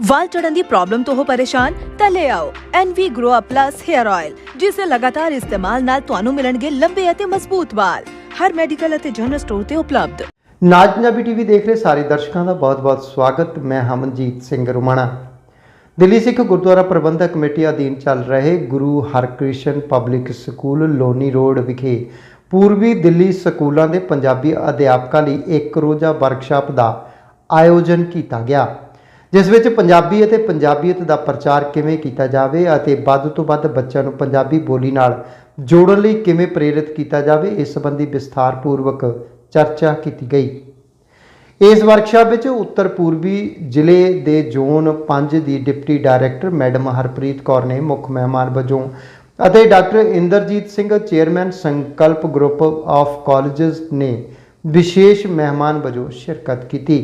ਵਾਲ ਚੜਨ ਦੀ ਪ੍ਰੋਬਲਮ ਤੋਂ ਹੋ ਪਰੇਸ਼ਾਨ, ਤਾਂ ਲੈ ਆਓ NV Grow Up Plus Hair Oil ਜਿਸ ਦੇ ਲਗਾਤਾਰ ਇਸਤੇਮਾਲ ਨਾਲ ਤੁਹਾਨੂੰ ਮਿਲਣਗੇ ਲੰਬੇ ਅਤੇ ਮਜ਼ਬੂਤ ਵਾਲ। ਹਰ ਮੈਡੀਕਲ ਅਤੇ ਜਨਰਲ ਸਟੋਰ ਤੇ ਉਪਲਬਧ। ਨਾਜ ਪੰਜਾਬੀ ਟੀਵੀ ਦੇਖ ਰਹੇ ਸਾਰੇ ਦਰਸ਼ਕਾਂ ਦਾ ਬਹੁਤ-ਬਹੁਤ ਸਵਾਗਤ। ਮੈਂ ਹਮਨਜੀਤ ਸਿੰਘ ਰੁਮਾਣਾ। ਦਿੱਲੀ ਸਿੱਖ ਗੁਰਦੁਆਰਾ ਪ੍ਰਬੰਧਕ ਕਮੇਟੀ ਅਧੀਨ ਚੱਲ ਰਹੇ Guru Harkrishan public school Loni road ਵਿਖੇ ਪੂਰਬੀ ਦਿੱਲੀ ਸਕੂਲਾਂ ਦੇ ਪੰਜਾਬੀ ਅਧਿਆਪਕਾਂ ਲਈ ਇੱਕ ਰੋਜ਼ਾ ਵਰਕਸ਼ਾਪ ਦਾ ਆਯੋਜਨ ਕੀਤਾ ਗਿਆ। ਜਿਸ ਵਿੱਚ ਪੰਜਾਬੀ ਅਤੇ ਪੰਜਾਬੀਅਤ ਦਾ ਪ੍ਰਚਾਰ ਕਿਵੇਂ ਕੀਤਾ ਜਾਵੇ ਅਤੇ ਵੱਧ ਤੋਂ ਵੱਧ ਬੱਚਿਆਂ ਨੂੰ ਪੰਜਾਬੀ ਬੋਲੀ ਨਾਲ ਜੋੜਨ ਲਈ ਕਿਵੇਂ ਪ੍ਰੇਰਿਤ ਕੀਤਾ ਜਾਵੇ, ਇਸ ਸੰਬੰਧੀ ਵਿਸਥਾਰਪੂਰਵਕ ਚਰਚਾ ਕੀਤੀ ਗਈ। ਇਸ ਵਰਕਸ਼ਾਪ ਵਿੱਚ ਉੱਤਰ ਪੂਰਬੀ ਜ਼ਿਲ੍ਹੇ ਦੇ ਜ਼ੋਨ 5 ਦੀ deputy director madam Harpreet Kaur ਨੇ ਮੁੱਖ ਮਹਿਮਾਨ ਵਜੋਂ ਅਤੇ doctor Inderjit Singh, chairman Sankalp group of colleges ਨੇ ਵਿਸ਼ੇਸ਼ ਮਹਿਮਾਨ ਵਜੋਂ ਸ਼ਿਰਕਤ ਕੀਤੀ।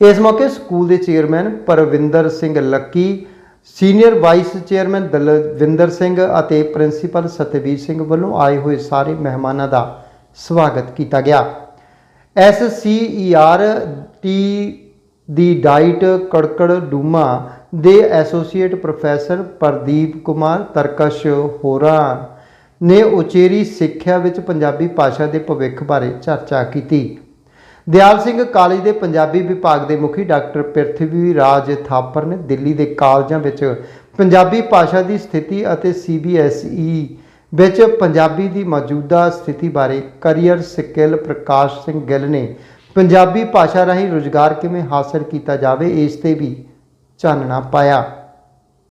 ਇਸ ਮੌਕੇ ਸਕੂਲ ਦੇ chairman Parvinder Singh Lucky, senior vice chairman Dalvinder Singh ਅਤੇ ਪ੍ਰਿੰਸੀਪਲ ਸਤਵੀਰ ਸਿੰਘ ਵੱਲੋਂ ਆਏ ਹੋਏ ਸਾਰੇ ਮਹਿਮਾਨਾਂ ਦਾ ਸਵਾਗਤ ਕੀਤਾ ਗਿਆ। ਐਸਸੀਈਆਰ ਟੀ ਦੀ ਡਾਈਟ ਕੜਕੜ ਡੂਮਾ ਦੇ ਐਸੋਸੀਏਟ ਪ੍ਰੋਫੈਸਰ ਪ੍ਰਦੀਪ ਕੁਮਾਰ, ਤਰਕਸ਼ ਹੋਰਾਂ ਨੇ ਉਚੇਰੀ ਸਿੱਖਿਆ ਵਿੱਚ ਪੰਜਾਬੀ ਭਾਸ਼ਾ ਦੇ ਭਵਿੱਖ ਬਾਰੇ ਚਰਚਾ ਕੀਤੀ। ਦਿਆਲ ਸਿੰਘ ਕਾਲਜ ਦੇ ਪੰਜਾਬੀ ਵਿਭਾਗ ਦੇ ਮੁਖੀ ਡਾਕਟਰ ਪ੍ਰਿਥਵੀ ਰਾਜ ਥਾਪਰ ਨੇ ਦਿੱਲੀ ਦੇ ਕਾਲਜਾਂ ਵਿੱਚ ਪੰਜਾਬੀ ਭਾਸ਼ਾ ਦੀ ਸਥਿਤੀ ਅਤੇ ਸੀਬੀਐਸਈ ਵਿੱਚ ਪੰਜਾਬੀ ਦੀ ਮੌਜੂਦਾ ਸਥਿਤੀ ਬਾਰੇ ਕੈਰੀਅਰ ਸਕਿੱਲ ਪ੍ਰਕਾਸ਼ ਸਿੰਘ ਗਿੱਲ ਨੇ ਪੰਜਾਬੀ ਭਾਸ਼ਾ ਰਾਹੀਂ ਰੁਜ਼ਗਾਰ ਕਿਵੇਂ ਹਾਸਲ ਕੀਤਾ ਜਾਵੇ, ਇਸ ਤੇ ਵੀ ਚਾਨਣਾ ਪਾਇਆ।